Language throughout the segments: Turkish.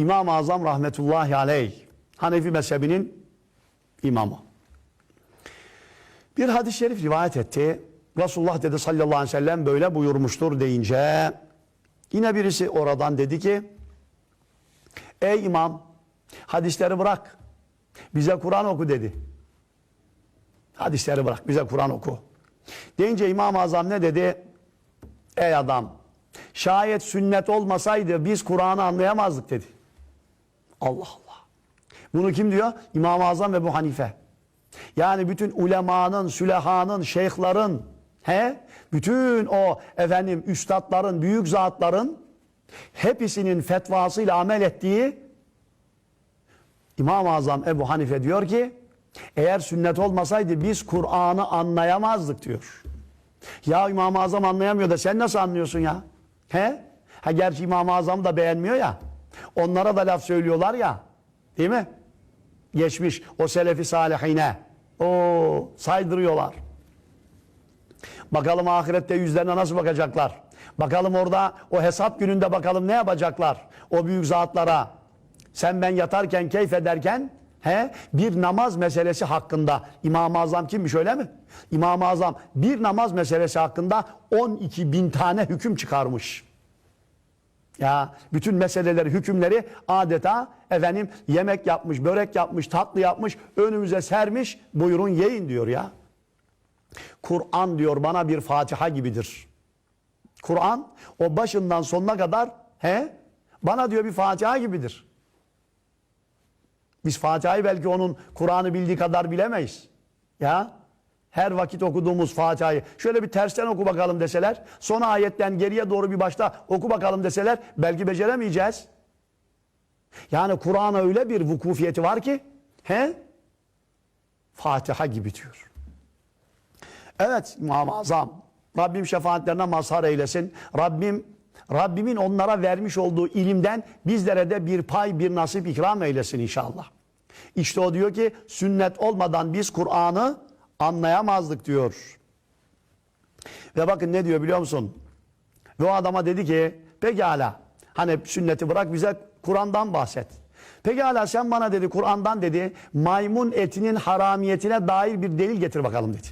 İmam-ı Azam rahmetullahi aleyh Hanefi mezhebinin imamı. Bir hadis-i şerif rivayet etti. Resulullah dedi sallallahu aleyhi ve sellem böyle buyurmuştur deyince yine birisi oradan dedi ki Ey imam hadisleri bırak bize Kur'an oku dedi. Hadisleri bırak bize Kur'an oku. Deyince İmam-ı Azam ne dedi? Ey adam şayet sünnet olmasaydı biz Kur'an'ı anlayamazdık dedi. Allah Allah. Bunu kim diyor? İmam-ı Azam ve bu Hanife. Yani bütün ulemanın, sülehanın, şeyhların, he? bütün o efendim üstadların, büyük zatların hepsinin fetvasıyla amel ettiği İmam-ı Azam Ebu Hanife diyor ki eğer sünnet olmasaydı biz Kur'an'ı anlayamazdık diyor. Ya İmam-ı Azam anlayamıyor da sen nasıl anlıyorsun ya? He? Ha gerçi İmam-ı Azam da beğenmiyor ya. Onlara da laf söylüyorlar ya. Değil mi? Geçmiş o selefi salihine. O saydırıyorlar. Bakalım ahirette yüzlerine nasıl bakacaklar? Bakalım orada o hesap gününde bakalım ne yapacaklar? O büyük zatlara. Sen ben yatarken keyif ederken he, bir namaz meselesi hakkında İmam-ı Azam kimmiş öyle mi? İmam-ı Azam bir namaz meselesi hakkında 12 bin tane hüküm çıkarmış. Ya bütün meseleleri, hükümleri adeta efendim yemek yapmış, börek yapmış, tatlı yapmış, önümüze sermiş. Buyurun yiyin diyor ya. Kur'an diyor bana bir Fatiha gibidir. Kur'an o başından sonuna kadar he bana diyor bir Fatiha gibidir. Biz Fatiha'yı belki onun Kur'an'ı bildiği kadar bilemeyiz. Ya her vakit okuduğumuz Fatiha'yı şöyle bir tersten oku bakalım deseler, son ayetten geriye doğru bir başta oku bakalım deseler belki beceremeyeceğiz. Yani Kur'an'a öyle bir vukufiyeti var ki he Fatiha gibi diyor. Evet Azam. Rabbim şefaatlerine mazhar eylesin. Rabbim Rabbimin onlara vermiş olduğu ilimden bizlere de bir pay, bir nasip ikram eylesin inşallah. İşte o diyor ki sünnet olmadan biz Kur'an'ı anlayamazdık diyor. Ve bakın ne diyor biliyor musun? Ve o adama dedi ki pekala hani sünneti bırak bize Kur'an'dan bahset. Pekala sen bana dedi Kur'an'dan dedi maymun etinin haramiyetine dair bir delil getir bakalım dedi.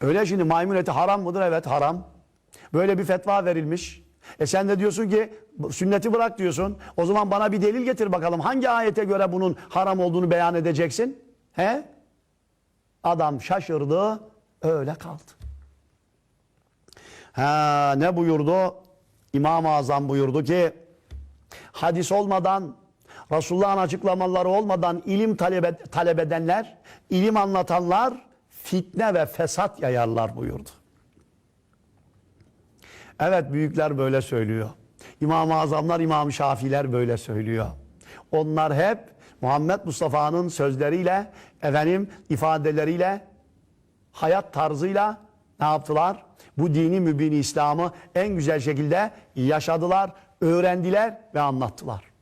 Öyle şimdi maymun eti haram mıdır? Evet haram. Böyle bir fetva verilmiş. E sen de diyorsun ki sünneti bırak diyorsun. O zaman bana bir delil getir bakalım. Hangi ayete göre bunun haram olduğunu beyan edeceksin? He? Adam şaşırdı, öyle kaldı. Ha, ne buyurdu? İmam-ı Azam buyurdu ki hadis olmadan Resulullah'ın açıklamaları olmadan ilim talep, talep edenler, ilim anlatanlar fitne ve fesat yayarlar buyurdu. Evet büyükler böyle söylüyor. İmam-ı Azamlar, İmam-ı Şafiler böyle söylüyor. Onlar hep Muhammed Mustafa'nın sözleriyle, efendim ifadeleriyle, hayat tarzıyla ne yaptılar? Bu dini mübini İslam'ı en güzel şekilde yaşadılar, öğrendiler ve anlattılar.